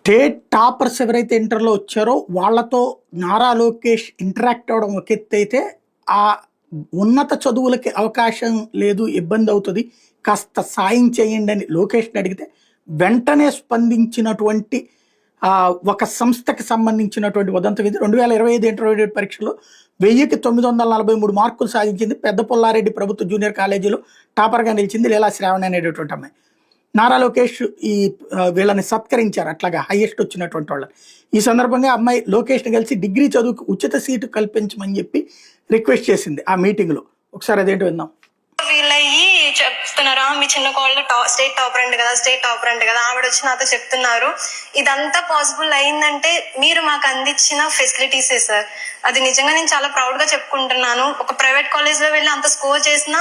State toppers ఎవరైతే ఇంటర్లో వచ్చారో వాళ్ళతో నారా లోకేష్ ఇంటరాక్ట్ అవ్వడం ఒక ఎత్తు అయితే ఆ ఉన్నత చదువులకి అవకాశం లేదు ఇబ్బంది అవుతుంది. కాస్త సాయం చేయండి అని లోకేష్ని అడిగితే వెంటనే స్పందించినటువంటి ఒక సంస్థకి సంబంధించినటువంటి ఉదంతం ఇది రెండు వేల ఇరవై ఐదు ఇంటర్మీడియట్ పరీక్షలో వెయ్యికి తొమ్మిది వందల నలభై మూడు మార్కులు సాధించింది. పెద్ద పుల్లారెడ్డి ప్రభుత్వ జూనియర్ కాలేజీలో టాపర్గా నిలిచింది లీలా శ్రావణి అనేటటువంటి అమ్మాయి. నారా లోకేష్ ఈ వీళ్ళని సత్కరించారు అట్లాగా హైయెస్ట్ వచ్చినటువంటి వాళ్ళని. ఈ సందర్భంగా అమ్మాయి లోకేష్ని కలిసి డిగ్రీ చదువుకు ఉచిత సీటు కల్పించమని చెప్పి రిక్వెస్ట్ చేసింది ఆ మీటింగ్లో ఒకసారి అదేంటో విందాం. వీళ్ళయ్యి చెప్తున్నారా మీ చిన్న కాలేజ్ టా స్టేట్ టాపర్ అంట కదా స్టేట్ టాపర్ అంట కదా ఆవిడ వచ్చి నాతో చెప్తున్నారు. ఇదంతా పాసిబుల్ అయిందంటే మీరు మాకు అందించిన ఫెసిలిటీసే సార్ అది నిజంగా నేను చాలా ప్రౌడ్గా చెప్పుకుంటున్నాను. ఒక ప్రైవేట్ కాలేజ్లో వెళ్ళి అంత స్కోర్ చేసినా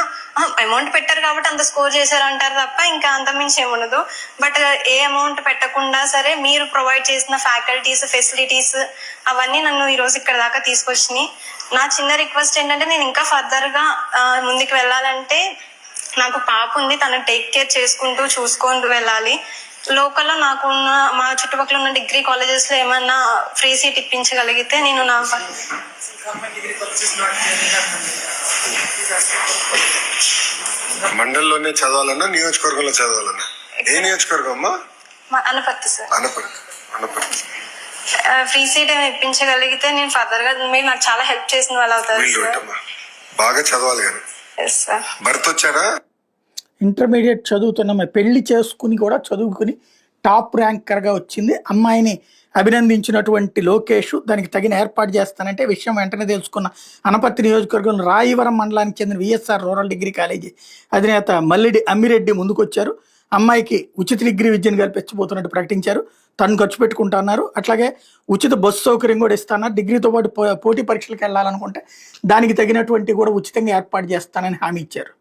అమౌంట్ పెట్టారు కాబట్టి అంత స్కోర్ చేశారు అంటారు తప్ప ఇంకా అంత మించి ఏముండదు బట్ ఏ అమౌంట్ పెట్టకుండా సరే మీరు ప్రొవైడ్ చేసిన ఫ్యాకల్టీస్ ఫెసిలిటీస్ అవన్నీ నన్ను ఈ రోజు ఇక్కడ దాకా తీసుకొచ్చినాయి. నా చిన్న రిక్వెస్ట్ ఏంటంటే నేను ఇంకా ఫర్దర్గా ముందుకు వెళ్ళాలంటే నాకు పాప ఉంది తను టేక్ కేర్ చేసుకుంటూ చూసుకుంటూ వెళ్ళాలి. లోకల్లో నాకున్న మా చుట్టుపక్కల ఉన్న డిగ్రీ కాలేజెస్లో ఏమన్నా ఫ్రీ సీట్ ఇప్పించగలిగితే నేను నా మండలంలోనే చదవాలన్నా నియోజకవర్గంలో చదవాలన్నా? ఏ నియోజకవర్గం అమ్మా? మా Anaparthi sir Anaparthi Anaparthi. Free seat ఇప్పించగలిగితే నేను ఫర్దర్గా మీరు నాకు చాలా హెల్ప్ చేసిన వాళ్ళు అవుతారు బాగా చదవాలి కానీ. భర్త వచ్చారా ఇంటర్మీడియట్ చదువుతున్న అమ్మాయి. పెళ్ళి చేసుకుని కూడా చదువుకుని టాప్ ర్యాంకర్గా వచ్చింది. అమ్మాయిని అభినందించినటువంటి లోకేష్ దానికి తగిన ఏర్పాటు చేస్తానంటే విషయం వెంటనే తెలుసుకున్న. అనపత్తి నియోజకవర్గంలో రాయవరం మండలానికి చెందిన విఎస్ఆర్ రూరల్ డిగ్రీ కాలేజీ అధినేత మల్లిడి అమ్మిరెడ్డి ముందుకొచ్చారు. అమ్మాయికి ఉచిత డిగ్రీ విద్యను కల్పించబోతున్నట్టు ప్రకటించారు. తను ఖర్చు పెట్టుకుంటున్నారు అట్లాగే ఉచిత బస్సు సౌకర్యం కూడా ఇస్తాను డిగ్రీతో పాటు పో- పోటీ పరీక్షలకు వెళ్ళాలనుకుంటే దానికి తగినటువంటి కూడా ఉచితంగా ఏర్పాటు చేస్తానని హామీ ఇచ్చారు.